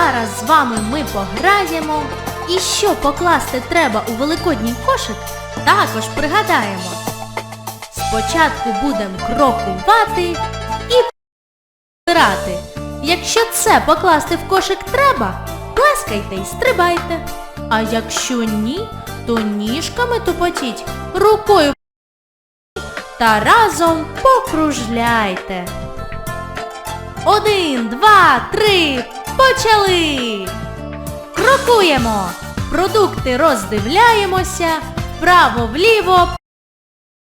зараз з вами ми пограємо. І що покласти треба у великодній кошик, також пригадаємо. Спочатку будемо крокувати і збирати. Якщо це покласти в кошик треба, плескайте і стрибайте. А якщо ні, то ніжками тупотіть, рукою та разом покружляйте. Один, два, три, почали! Крокуємо! Продукти роздивляємося, вправо-вліво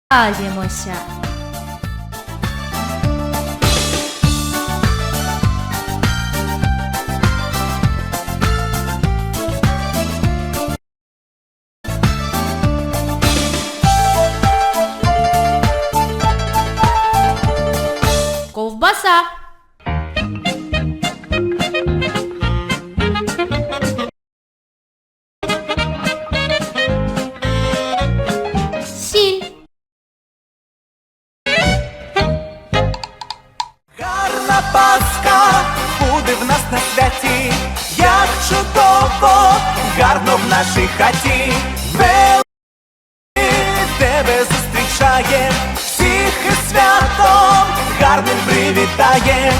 паємося. Ковбаса. Пасха буде в нас на святі, як чудово, гарно в нашій хаті, Великий тебе зустрічає, всіх і святом гарним привітає,